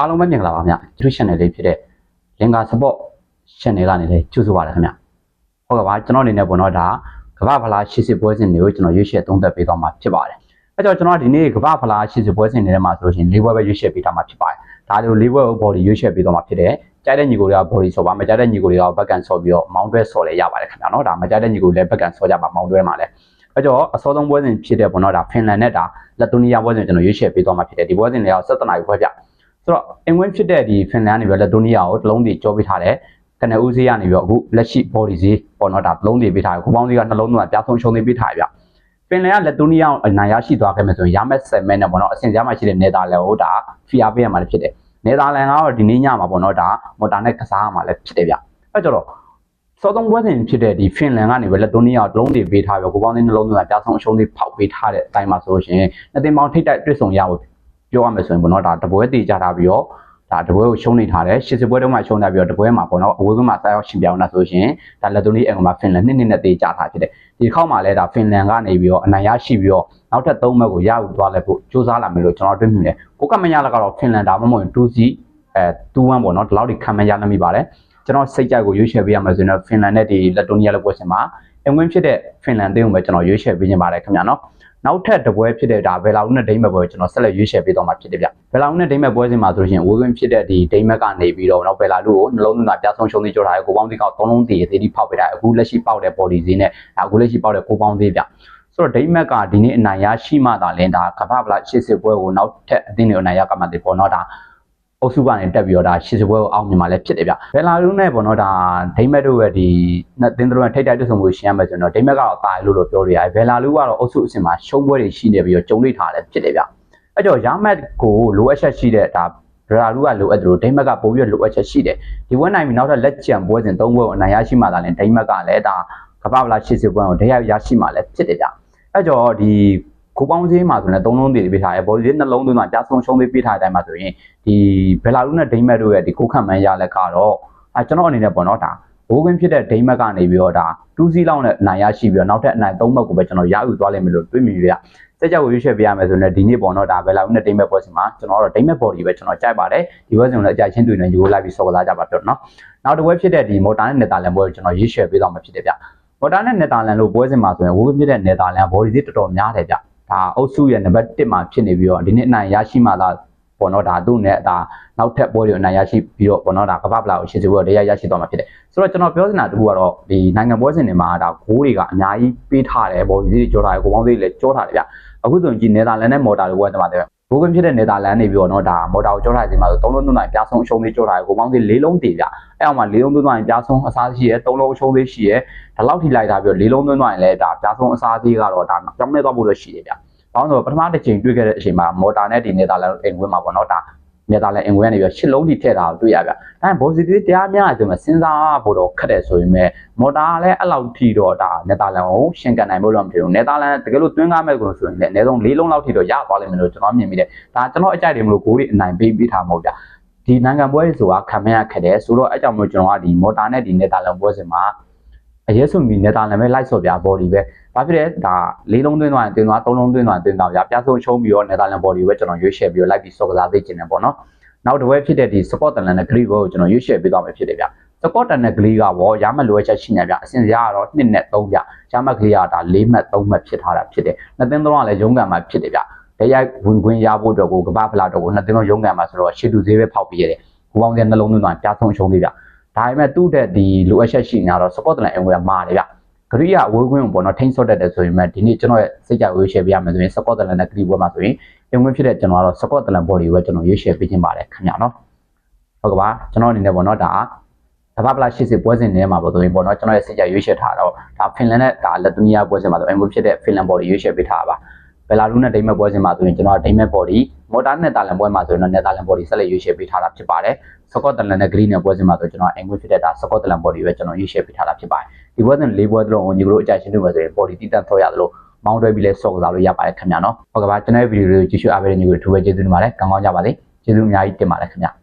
အားလုံးပဲမြင်ကြပါပါခင်ဗျ YouTube channel လေးဖြစ်တဲ့ Linga Support channel ကနေလည်းကြိုဆိုပါရခင်ဗျဟုတ်ကဲ့ပါကျွန်တော်အနေနဲ့ပေါ့နော်ဒါကမ္ဘာဖလားရှစ်စစ်ပွဲစဉ်တွေကိုကျွန်တော်ရွေးချယ်သုံးသပ်ပေးသွားမှာဖြစ်ပါတယ်အဲကြောင့်ကျွန်တော်ဒီနေ့ကမ္ဘာဖလားရှစ်စစ်ပွဲစဉ်တွေထဲမှာဆိုလို့ရှိရင်၄ဘွဲပဲရွေးချယ်ပေးထားမှာဖြစ်ပါတယ်ဒါလို၄ဘွဲကို body ရွေးချယ်ပေးသွားမှာဖြစ်တယ်ကြိုက်တဲ့ညီကိုတွေက body ဆော်ပါမကြိုက်တဲ့ညီကိုတွေကဘက်ကန်ဆော်ပြီးတော့မောင်းတွဲဆော်လဲရပါတယ်ခင်ဗျာနော်ဒါမကြိုက်တဲ့ညီကိုလည်းဘက်ကန်ဆော်ကြပါမောင်းတွဲမှာလဲအဲကြောင့်အစောဆုံးပွဲစဉ်ဖြစ်တဲ့ပေါ့နော်ဒါဖင်လန်နဲ့ဒါလက်တိုနီးယားပွဲစဉ်ကျွန်တော်ရွေးချယ်ပေးသွားမှာဖြစ်တယ်ဒီပွဲစဉ်တွေက17နာရီပွဲပြ ဆိုတော့အင်ဝင်းဖြစ်တဲ့ဒီဖင်လန်ကနေပြီးတော့လက်တိုနီးယားကိုတစ်လုံးစီကြောပေးထားတယ်ကနဦးစီးကနေပြီးတော့အခုလက်ရှိ body စီးပေါ့နော်ဒါတစ်လုံးစီပေးထားတယ်ခုပေါင်းစီးကနှလုံးသွင်းပြားဆုံးရှုံးသေးပေးထားရဗျပင်လယ်ကလက်တိုနီးယားကိုအနိုင်ရရှိသွားခဲ့မယ်ဆိုရင်ရမက်7မဲနဲ့ပေါ့နော်အဆင့်ကြားမှာရှိတဲ့နယ်သာလန်ကိုဒါဖီအားပေးရမှာဖြစ်တယ်နယ်သာလန်ကတော့ဒီနေ့ညမှာပေါ့နော်ဒါမော်တာနဲ့ကစားရမှာလည်းဖြစ်တယ်ဗျအဲကြတော့စောသုံးပွဲစဉ်ဖြစ်တဲ့ဒီဖင်လန်ကနေပဲလက်တိုနီးယားကိုတစ်လုံးစီပေးထားပြီးကိုပေါင်းစီးနှလုံးသွင်းပြားဆုံးအရှုံးသေးဖောက်ပေးထားတဲ့အတိုင်းမှာဆိုလို့ရှိရင်နှစ်သိန်းပေါင်းထိတ်တိုက်တွေ့ဆုံရဖို့ ပြောရမယ်ဆိုရင်ပေါ့နော်ဒါတပွဲတည်ကြတာပြီးတော့ဒါတပွဲကိုရှုံးနေထားတယ်ရှစ်စပွဲတုန်းကရှုံးနေပြီးတော့တပွဲမှာပေါ့နော်အဝေးကမှဆက်ရောက်ရှင်ပြောင်းတာဆိုရှင်ဒါလက်သွင်းလေးအင်္ဂမှာဖင်လန်နှစ်နှစ်နဲ့တေးကြထားဖြစ်တယ်ဒီတစ်ခေါက်မှာလည်းဒါဖင်လန်ကနေပြီးတော့အနိုင်ရရှိပြီးတော့နောက်ထပ်၃ဘက်ကိုရယူသွားလဲဖို့စူးစမ်းလာမယ်လို့ကျွန်တော်တွေ့မိတယ်ကိုကမရလည်းကတော့ဖင်လန်ဒါမှမဟုတ်2စီအဲ2-1ပေါ့နော်ဒီလောက်ထိခံမရနိုင်မိပါတယ်ကျွန်တော်စိတ်ကြိုက်ကိုရွေးချယ်ပေးရမယ်ဆိုရင်တော့ဖင်လန်နဲ့ဒီလက်တိုနီးယားလည်းပွဲစင်မှာအင်္ဂဝင်ဖြစ်တဲ့ဖင်လန်အသင်းကိုပဲကျွန်တော်ရွေးချယ်ပေးခြင်းပါတယ်ခင်ဗျာနော် နောက်ထပ်တပွဲဖြစ်တဲ့ဒါဘယ်လာဦးနဲ့ဒိမ့်မက်ပွဲကျွန်တော်ဆက်လက်ရွေးချယ်ပေးသွားမှာဖြစ်တယ်ဗျဘယ်လာဦးနဲ့ဒိမ့်မက်ပွဲစဉ်မှာဆိုရင်ဝေးဝင်းဖြစ်တဲ့ဒီဒိမ့်မက်ကနေပြီးတော့နောက်ဘယ်လာလူကိုနှလုံးသွင်းတာပြဆုံးရှုံးသေးကြတာကိုပေါင်းသေးကောက်သုံးလုံးတည်သေးတိဖောက်ပေးတာအခုလက်ရှိပေါက်တဲ့ body ဈေးနဲ့အခုလက်ရှိပေါက်တဲ့ကိုပေါင်းသေးဗျဆိုတော့ဒိမ့်မက်ကဒီနေ့အနိုင်ရရှိမှသာလင်းဒါကမ္ဘာဗလာရှစ်စစ်ပွဲကိုနောက်ထပ်အသင်းတွေအနိုင်ရကမှတည်းပေါ်တော့ဒါ အုပ်စုကနေတက်ပြီးတော့ဒါရှစ်စပွဲကိုအောင်မြင်มาလည်းဖြစ်တယ်ဗျဘယ်လာလူနဲ့ပေါ့နော်ဒါဒိမက်တို့ရဲ့ဒီနှစ်သင်းတို့ရဲ့ထိတ်တိုက်တွေ့ဆုံမှုရှင်းရမယ်ဆိုရင်တော့ဒိမက်ကတော့တာရလို့လို့ပြောရရတယ်ဘယ်လာလူကတော့အုပ်စုအဆင့်မှာရှုံးပွဲတွေရှိနေပြီးတော့ကြုံတွေ့ထားတယ်ဖြစ်တယ်ဗျအဲ့တော့ရမက်ကိုလိုအပ်ချက်ရှိတဲ့ဒါဘရာလူကလိုအပ်တယ်လို့ဒိမက်ကပို့ပြီးလိုအပ်ချက်ရှိတယ်ဒီဝက်နိုင်ပြီးနောက်ထပ်လက်ကျန်ပွဲစဉ်၃ပွဲကိုအနိုင်ရရှိမှသာလဲဒိမက်ကလည်းဒါကပ္ပဗလာရှစ်စစ်ပွဲကိုတရားရရှိမှလည်းဖြစ်တယ်ဗျအဲ့တော့ဒီ ကိုပေါင်းစည်းမှာဆိုရင်သုံးလုံးတည်ပေးထားရဲဘော်ဒီနှလုံးသွင်းတာကြားဆုံးရှုံးသေးပေးထားတဲ့အတိုင်းမှာဆိုရင်ဒီဘယ်လာလူနဲ့ဒိမက်တို့ရဲ့ဒီကိုခန့်မှန်းရလက်ကတော့အဲကျွန်တော်အနေနဲ့ပေါ့နော်ဒါဘိုးကင်းဖြစ်တဲ့ဒိမက်ကနေပြီးတော့ဒါ2စီးလောက်နဲ့အနိုင်ရရှိပြီးတော့နောက်ထပ်အနိုင်3ဘက်ကိုပဲကျွန်တော်ရယူသွားလိမ့်မယ်လို့တွေးမိပြရစက်ကြောက်ကိုရွေးချယ်ပေးရမယ်ဆိုရင်ဒီနေ့ပေါ့နော်ဒါဘယ်လာလူနဲ့ဒိမက်ပွဲစီမှာကျွန်တော်တော့ဒိမက်ဘော်ဒီပဲကျွန်တော်ကြိုက်ပါတယ်ဒီပွဲစဉ်ကိုလည်းအကြိုက်ချင်းတွေ့နေယူလိုက်ပြီးစောကစားကြပါပြောနော်နောက်တစ်ပွဲဖြစ်တဲ့ဒီမော်တာနဲ့နယ်သာလန်ပွဲကိုကျွန်တော်ရွေးချယ်ပေးသွားမှာဖြစ်တယ်ဗျမော်တာနဲ့နယ်သာလန်လို့ပွဲစဉ်မှာဆိုရင်ဝိုးကင်းဖြစ်တဲ့နယ်သာလန်ဘော်ဒီစီတော်တော်များတယ်ဗျ ဒါအုပ်စုရဲ့နံပါတ်1မှာဖြစ်နေပြီးတော့ဒီနေ့အနိုင်ရရှိမှသာပေါ်တော့ဒါသူ့နဲ့ဒါနောက်ထပ်ပွဲတွေအနိုင်ရရှိပြီးတော့ပေါ်တော့ဒါကပ္ပပလာကိုရှင်းစီပွဲတရားရရှိသွားမှာဖြစ်တယ်ဆိုတော့ကျွန်တော်ပြောစင်တာတခုကတော့ဒီနိုင်ငံပွဲစဉ်တွေမှာဒါဂိုးတွေကအများကြီးပေးထားတယ်ဘော်ဒီတွေကြောထားတယ်ကိုပေါင်းသေးလည်းကြောထားတယ်ဗျအခုဆိုရင်ကြည့်နယ်သာလန်နဲ့မော်တာတွေပွဲတမတဲ့ ဘိုးကင်းဖြစ်တဲ့နယ်သာလန်နေပြီးတော့နော်ဒါမော်တာကိုကြောထားတဲ့မှာဆို၃လုံးသွင်းတိုင်းပြားဆုံးအရှုံးသေးကြောထားတယ်ကိုပေါင်းသေး၄လုံးတည်ဗျအဲ့အောင်မှာ၄လုံးသွင်းတိုင်းပြားဆုံးအစားရှိရဲ၃လုံးအရှုံးသေးရှိရဲဒါလောက်ထိလိုက်ထားပြီးတော့၄လုံးသွင်းတိုင်းလည်းဒါပြားဆုံးအစားသေးကတော့ဒါကြောင်းနေသွားဖို့လို့ရှိတယ်ဗျ။ဘာလို့ဆိုပထမတစ်ချိန်တွေ့ခဲ့တဲ့အချိန်မှာမော်တာနဲ့ဒီနေတာလန်အိမ်ဝင်းမှာပေါ့နော်ဒါ နေတာလန်အိမ်ဝင်းကနေပြီးရှစ်လုံးထိထည့်တာကိုတွေ့ရဗျ။ဒါပေမဲ့ဘောစီတီတရားများဆိုမှစဉ်းစားဖို့တော့ခက်တယ်ဆိုရင်ပဲမော်တာကလည်းအဲ့လောက်ထိတော့ဒါနေတာလန်ကိုရှင်းကန်နိုင်ဖို့တော့မဖြစ်ဘူး။နေတာလန်တကယ်လို့တွင်းကားမဲ့ကိုဆိုရင်လည်းအနည်းဆုံး၄လုံးလောက်ထိတော့ရသွားလိမ့်မယ်လို့ကျွန်တော်မြင်မိတယ်။ဒါကျွန်တော်အကြိုက်တယ်မလို့ဂိုးတွေအနိုင်ပေးပေးထားမဟုတ်ဗျ။ဒီနိုင်ငံပွဲတွေဆိုတာခံမရခက်တယ်ဆိုတော့အဲ့ကြောင့်မလို့ကျွန်တော်ကဒီမော်တာနဲ့ဒီနေတာလန်ပွဲစဉ်မှာ အရေးဆိုပြီးနေတာလန်ပဲလိုက်ဆော့ပြဘော်ဒီပဲဘာဖြစ်လဲဒါလေးလုံးသွင်းသွားရင်တင်သွားသုံးလုံးသွင်းသွားရင်တင်သွားပြပြဆုံးချုံးပြီးတော့နယ်သာလန်ဘော်ဒီပဲကျွန်တော်ရွေးချယ်ပြီးတော့လိုက်ပြီးစော့ကစားသေးခြင်းနဲ့ပေါ့နော်နောက်တစ်ဝဲဖြစ်တဲ့ဒီ support တန်လန်နဲ့ grid ကိုကျွန်တော်ရွေးချယ်ပေးသွားမယ်ဖြစ်တယ်ဗျ support တန်နဲ့ grid ကဘောရမှတ်လိုအပ်ချက်ရှိနေဗျအစဉ်စရာကတော့2နဲ့3ဗျရမှတ် grid ကဒါ4မှတ်3မှတ်ဖြစ်ထားတာဖြစ်တယ်နှစ်သင်းသုံးကလည်းရုံးကန်မှာဖြစ်တယ်ဗျတရိုက်ဝင်ခွင့်ရဖို့အတွက်ကိုကပ္ပဖလာတော့ကိုနှစ်သင်းလုံးရုံးကန်မှာဆိုတော့ရှေ့တူသေးပဲဖောက်ပြီးရတယ်ဘူပေါင်းတဲ့နှလုံးသွင်းသွားပြဆုံးရှုံးသေးဗျ ဒါပေမဲ့သူ့တဲ့ဒီလိုအပ်ချက်ရှိနေတာတော့ support တန်လန်အင်ဝဲမာတယ်ဗျဂရိယအဝေးခွင်းကိုပေါ့နော်ထိန်းဆော့တတ်တယ်ဆိုရင်မှဒီနေ့ကျွန်တော်ရဲ့စိတ်ကြဝေးရှယ်ပေးရမယ်ဆိုရင် support တလန်နဲ့ဂရိပွဲမှာဆိုရင်အင်ဝင်ဖြစ်တဲ့ကျွန်တော်ကတော့ support တလန် body ကိုပဲကျွန်တော်ရွေးရှယ်ပေးခြင်းပါတယ်ခင်ဗျာနော်ဟုတ်ကဲ့ပါကျွန်တော်အနေနဲ့ပေါ့နော်ဒါကဘာပလာရှိစစ်ပွဲစဉ်ထဲမှာပေါ့ဆိုရင်ပေါ့နော်ကျွန်တော်ရဲ့စိတ်ကြရွေးရှယ်ထားတော့ဒါဖင်လန်နဲ့ဒါလက်တူနီးယားပွဲစဉ်မှာဆိုအင်ဝင်ဖြစ်တဲ့ဖင်လန် body ရွေးရှယ်ပေးထားပါ ဘယ်လာလူနဲ့ဒိမက်ပွဲစဉ်မှာဆိုရင်ကျွန်တော်ဒိမက် body မော်တာနဲ့တာလန်ပွဲမှာဆိုရင်တော့နယ်တာလန် body ဆက်လက်ရွေးချယ်ပေးထားတာဖြစ်ပါတယ်စကော့တလန်နဲ့ green နဲ့ပွဲစဉ်မှာဆိုကျွန်တော်အင်္ဂလိပ်ဖြစ်တဲ့ဒါစကော့တလန် body ပဲကျွန်တော်ရွေးချယ်ပေးထားတာဖြစ်ပါတယ်ဒီပွဲစဉ်၄ပွဲသလုံးကိုညီတို့အကြိုက်ရှင်းလို့ပဲဆိုရင် body တည်တံ့ထောက်ရသလိုမောင်းတွဲပြီးလဲဆော့ကစားလို့ရပါတယ်ခင်ဗျာနော်ဟုတ်ကဲ့ပါကျွန်တော်ရဲ့ဗီဒီယိုလေးကိုကြည့်ရှုအားပေးတဲ့ညီတို့အထူးပဲကျေးဇူးတင်ပါတယ်ကောင်းကောင်းကြပါစေကျေးဇူးအများကြီးတင်ပါတယ်ခင်ဗျာ